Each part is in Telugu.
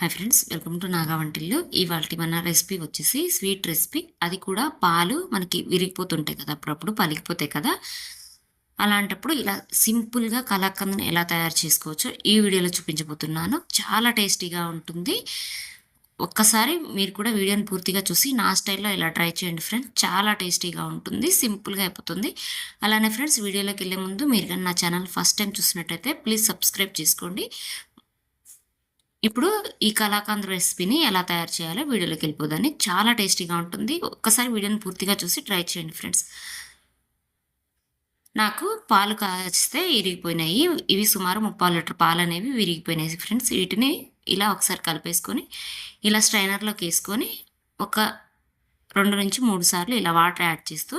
Hi friends welcome to Naga Vantillu. ఇవాళ మన రెసిపీ వచ్చేసి స్వీట్ రెసిపీ. అది కూడా పాలు మనకి విరిగిపోతుంటాయి కదా అప్పుడప్పుడు పలిగిపోతాయి కదా. అలాంటప్పుడు ఇలా సింపుల్గా కలాకందని ఎలా తయారు చేసుకోవచ్చో ఈ వీడియోలో చూపించబోతున్నాను. చాలా టేస్టీగా ఉంటుంది. ఒక్కసారి మీరు కూడా వీడియోని పూర్తిగా చూసి నా స్టైల్లో ఇలా ట్రై చేయండి ఫ్రెండ్స్. చాలా టేస్టీగా ఉంటుంది సింపుల్గా అయిపోతుంది. అలానే ఫ్రెండ్స్ వీడియోలోకి వెళ్ళే ముందు మీరు కానీ నా ఛానల్ ఫస్ట్ టైం చూసినట్టయితే ప్లీజ్ సబ్స్క్రైబ్ చేసుకోండి. ఇప్పుడు ఈ కలాకండ్ రెసిపీని ఎలా తయారు చేయాలో వీడియోలోకి వెళ్ళిపోదాన్ని చాలా టేస్టీగా ఉంటుంది. ఒక్కసారి వీడియోని పూర్తిగా చూసి ట్రై చేయండి ఫ్రెండ్స్. నాకు పాలు కాస్తే విరిగిపోయినాయి. ఇవి సుమారు ముప్పై లీటర్ పాలు అనేవి విరిగిపోయినాయి ఫ్రెండ్స్. వీటిని ఇలా ఒకసారి కలిపేసుకొని ఇలా స్ట్రైనర్లోకి వేసుకొని ఒక రెండు నుంచి మూడు సార్లు ఇలా వాటర్ యాడ్ చేస్తూ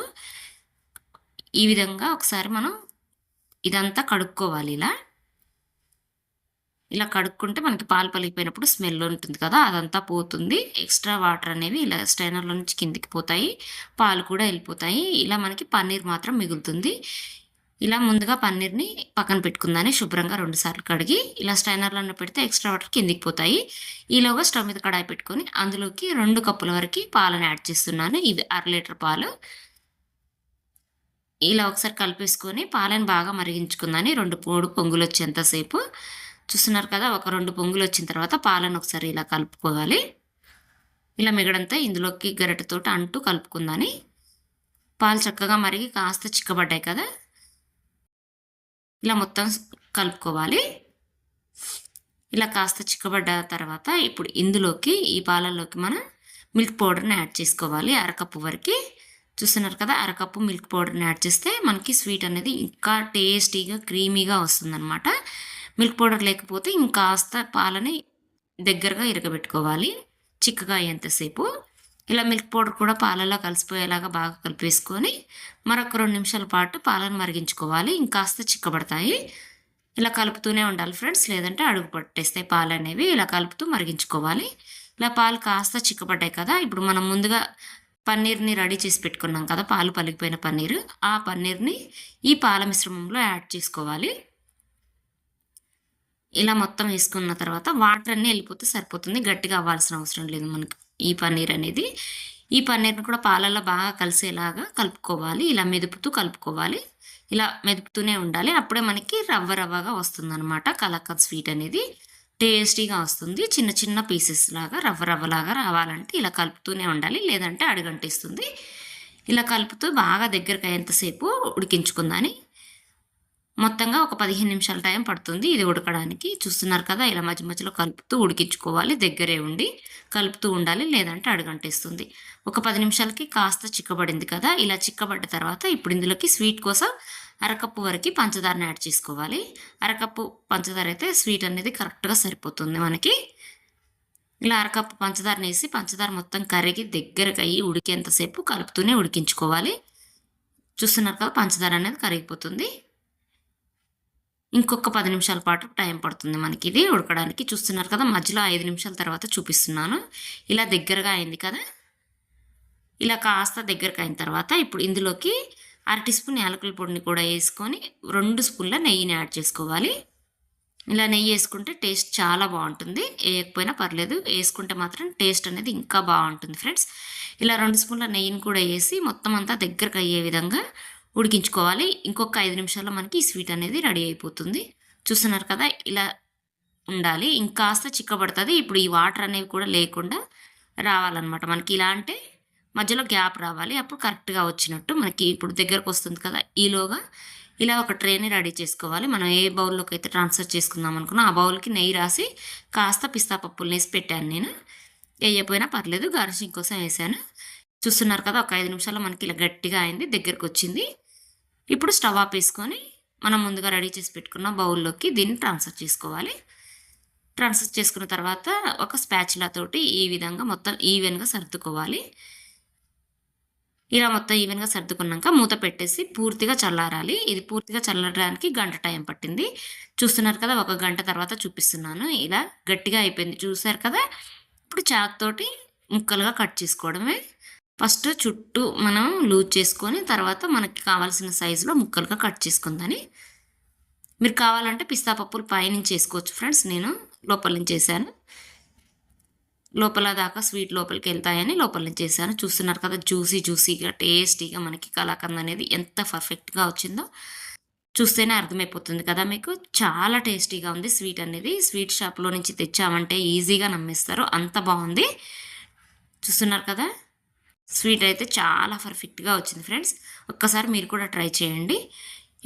ఈ విధంగా ఒకసారి మనం ఇదంతా కడుక్కోవాలి ఇలా. ఇలా కడుక్కుంటే మనకి పాలు పలికిపోయినప్పుడు స్మెల్ ఉంటుంది కదా అదంతా పోతుంది. ఎక్స్ట్రా వాటర్ అనేవి ఇలా స్టైనర్లో నుంచి కిందికి పోతాయి. పాలు కూడా వెళ్ళిపోతాయి. ఇలా మనకి పన్నీర్ మాత్రం మిగులుతుంది. ఇలా ముందుగా పన్నీర్ని పక్కన పెట్టుకుందని శుభ్రంగా రెండుసార్లు కడిగి ఇలా స్టైనర్లో పెడితే ఎక్స్ట్రా వాటర్ కిందికి పోతాయి. ఈలోగా స్టవ్ మీద కడాయి పెట్టుకొని అందులోకి రెండు కప్పుల వరకు పాలను యాడ్ చేస్తున్నాను. ఇది అర లీటర్ పాలు. ఇలా ఒకసారి కలిపేసుకొని పాలను బాగా మరిగించుకుందని రెండు మూడు పొంగులు వచ్చేంతసేపు చూస్తున్నారు కదా ఒక రెండు పొంగులు వచ్చిన తర్వాత పాలను ఒకసారి ఇలా కలుపుకోవాలి. ఇలా మిగడంతా ఇందులోకి గరిటెతోటి అంటూ కలుపుకుందని. పాలు చక్కగా మరిగి కాస్త చిక్కబడ్డాయి కదా. ఇలా మొత్తం కలుపుకోవాలి. ఇలా కాస్త చిక్కబడ్డ తర్వాత ఇప్పుడు ఇందులోకి ఈ పాలల్లోకి మనం మిల్క్ పౌడర్ని యాడ్ చేసుకోవాలి అరకప్పు వరకు. చూస్తున్నారు కదా అరకప్పు మిల్క్ పౌడర్ని యాడ్ చేస్తే మనకి స్వీట్ అనేది ఇంకా టేస్టీగా క్రీమీగా వస్తుందన్నమాట. మిల్క్ పౌడర్ లేకపోతే ఇంకాస్త పాలని దగ్గరగా ఇరగబెట్టుకోవాలి చిక్కగా అయ్యేంతసేపు. ఇలా మిల్క్ పౌడర్ కూడా పాలలో కలిసిపోయేలాగా బాగా కలిపేసుకొని మరొక రెండు నిమిషాల పాటు పాలను మరిగించుకోవాలి. ఇంకాస్త చిక్కబడతాయి. ఇలా కలుపుతూనే ఉండాలి ఫ్రెండ్స్. లేదంటే అడుగు పట్టేస్తాయి పాలు అనేవి. ఇలా కలుపుతూ మరిగించుకోవాలి. ఇలా పాలు కాస్త చిక్కబడ్డాయి కదా. ఇప్పుడు మనం ముందుగా పన్నీర్ని రెడీ చేసి పెట్టుకున్నాం కదా పాలు పలిగిపోయిన పన్నీరు. ఆ పన్నీర్ని ఈ పాల మిశ్రమంలో యాడ్ చేసుకోవాలి. ఇలా మొత్తం వేసుకున్న తర్వాత వాటర్ అన్నీ వెళ్ళిపోతే సరిపోతుంది. గట్టిగా అవ్వాల్సిన అవసరం లేదు మనకు ఈ పన్నీర్ అనేది. ఈ పన్నీర్ని కూడా పాలల్లో బాగా కలిసేలాగా కలుపుకోవాలి. ఇలా మెదుపుతూ కలుపుకోవాలి. ఇలా మెదుపుతూనే ఉండాలి. అప్పుడే మనకి రవ్వ రవ్వగా వస్తుంది అనమాట కలకత్ స్వీట్ అనేది టేస్టీగా వస్తుంది. చిన్న చిన్న పీసెస్ లాగా రవ్వ రవ్వలాగా రావాలంటే ఇలా కలుపుతూనే ఉండాలి. లేదంటే అడుగంటిస్తుంది. ఇలా కలుపుతూ బాగా దగ్గరకు అయ్యేంతసేపు ఉడికించుకుందని. మొత్తంగా ఒక పదిహేను నిమిషాల టైం పడుతుంది. ఇది ఉడకడానికి చూస్తున్నారు కదా ఇలా మధ్య మధ్యలో కలుపుతూ ఉడికించుకోవాలి. దగ్గరే ఉండి కలుపుతూ ఉండాలి లేదంటే అడుగంటేస్తుంది. ఒక పది నిమిషాలకి కాస్త చిక్కబడింది కదా ఇలా చిక్కబడ్డ తర్వాత ఇప్పుడు ఇందులోకి స్వీట్ కోసం అరకప్పు వరకు పంచదారని యాడ్ చేసుకోవాలి. అరకప్పు పంచదార అయితే స్వీట్ అనేది కరెక్ట్గా సరిపోతుంది మనకి. ఇలా అరకప్పు పంచదారని వేసి పంచదార మొత్తం కరిగి దగ్గరకు అయ్యి ఉడికేంతసేపు కలుపుతూనే ఉడికించుకోవాలి. చూస్తున్నారు కదా పంచదార అనేది కరిగిపోతుంది. ఇంకొక పది నిమిషాల పాటు టైం పడుతుంది మనకి ఇది ఉడకడానికి. చూస్తున్నారు కదా మధ్యలో ఐదు నిమిషాల తర్వాత చూపిస్తున్నాను. ఇలా దగ్గరగా అయింది కదా? ఇలా కాస్త దగ్గరకు అయిన తర్వాత ఇప్పుడు ఇందులోకి అర టీ స్పూన్ యాలకుల పొడిని కూడా వేసుకొని రెండు స్పూన్ల నెయ్యిని యాడ్ చేసుకోవాలి. ఇలా నెయ్యి వేసుకుంటే టేస్ట్ చాలా బాగుంటుంది. వేయకపోయినా పర్లేదు వేసుకుంటే మాత్రం టేస్ట్ అనేది ఇంకా బాగుంటుంది ఫ్రెండ్స్. ఇలా రెండు స్పూన్ల నెయ్యిని కూడా వేసి మొత్తం అంతా దగ్గరకు అయ్యే విధంగా ఉడికించుకోవాలి. ఇంకొక ఐదు నిమిషాల్లో మనకి ఈ స్వీట్ అనేది రెడీ అయిపోతుంది. చూస్తున్నారు కదా ఇలా ఉండాలి. ఇంకాస్త చిక్కబడుతుంది. ఇప్పుడు ఈ వాటర్ అనేవి కూడా లేకుండా రావాలన్నమాట. మనకి ఇలా అంటే మధ్యలో గ్యాప్ రావాలి. అప్పుడు కరెక్ట్గా వచ్చినట్టు మనకి ఇప్పుడు దగ్గరకు వస్తుంది కదా ఈలోగా ఇలా ఒక ట్రేని రెడీ చేసుకోవాలి. మనం ఏ బౌల్లోకి అయితే ట్రాన్స్ఫర్ చేసుకుందాం అనుకున్నా ఆ బౌల్కి నెయ్యి రాసి కాస్త పిస్తా పప్పులు వేసి పెట్టాను నేను. వేయకపోయినా పర్లేదు. గార్నిషింగ్ కోసం వేసాను. చూస్తున్నారు కదా ఒక ఐదు నిమిషాల్లో మనకి ఇలా గట్టిగా అయింది దగ్గరకు వచ్చింది. ఇప్పుడు స్టవ్ ఆఫ్ వేసుకొని మనం ముందుగా రెడీ చేసి పెట్టుకున్న బౌల్లోకి దీన్ని ట్రాన్స్ఫర్ చేసుకోవాలి. ట్రాన్స్ఫర్ చేసుకున్న తర్వాత ఒక స్పాచులా తోటి ఈ విధంగా మొత్తం ఈవెన్గా సర్దుకోవాలి. ఇలా మొత్తం ఈవెన్గా సర్దుకున్నాక మూత పెట్టేసి పూర్తిగా చల్లారాలి. ఇది పూర్తిగా చల్లడానికి గంట టైం పట్టింది. చూస్తున్నారు కదా ఒక గంట తర్వాత చూపిస్తున్నాను. ఇలా గట్టిగా అయిపోయింది. చూసారు కదా? ఇప్పుడు చాక్ తోటి ముక్కలుగా కట్ చేసుకోవడమే. ఫస్ట్ చుట్టూ మనం లూజ్ చేసుకొని తర్వాత మనకి కావాల్సిన సైజులో ముక్కలుగా కట్ చేసుకుందని మీరు కావాలంటే పిస్తా పప్పులు పైనుంచి వేసుకోవచ్చు ఫ్రెండ్స్. నేను లోపల నుంచి చేశాను లోపల దాకా స్వీట్ లోపలికి వెళ్తాయని లోపల నుంచి చేశాను చూస్తున్నారు కదా జ్యూసీ జ్యూసీగా టేస్టీగా మనకి కలాకండ్ అనేది ఎంత పర్ఫెక్ట్గా వచ్చిందో. చూస్తేనే అర్థమైపోతుంది కదా మీకు. చాలా టేస్టీగా ఉంది స్వీట్ అనేది. స్వీట్ షాప్లో నుంచి తెచ్చామంటే ఈజీగా నమ్మేస్తారు. అంత బాగుంది. చూస్తున్నారు కదా? స్వీట్ అయితే చాలా పర్ఫెక్ట్గా వచ్చింది ఫ్రెండ్స్. ఒక్కసారి మీరు కూడా ట్రై చేయండి.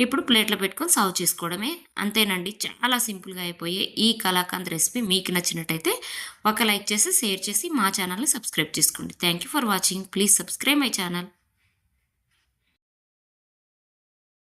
ఇప్పుడు ప్లేట్లో పెట్టుకొని సర్వ్ చేసుకోవడమే. అంతేనండి చాలా సింపుల్గా అయిపోయే ఈ కలాకంద్ రెసిపీ మీకు నచ్చినట్టయితే ఒక లైక్ చేసి షేర్ చేసి మా ఛానల్ని సబ్స్క్రైబ్ చేసుకోండి. Thank you for watching. Please subscribe my channel.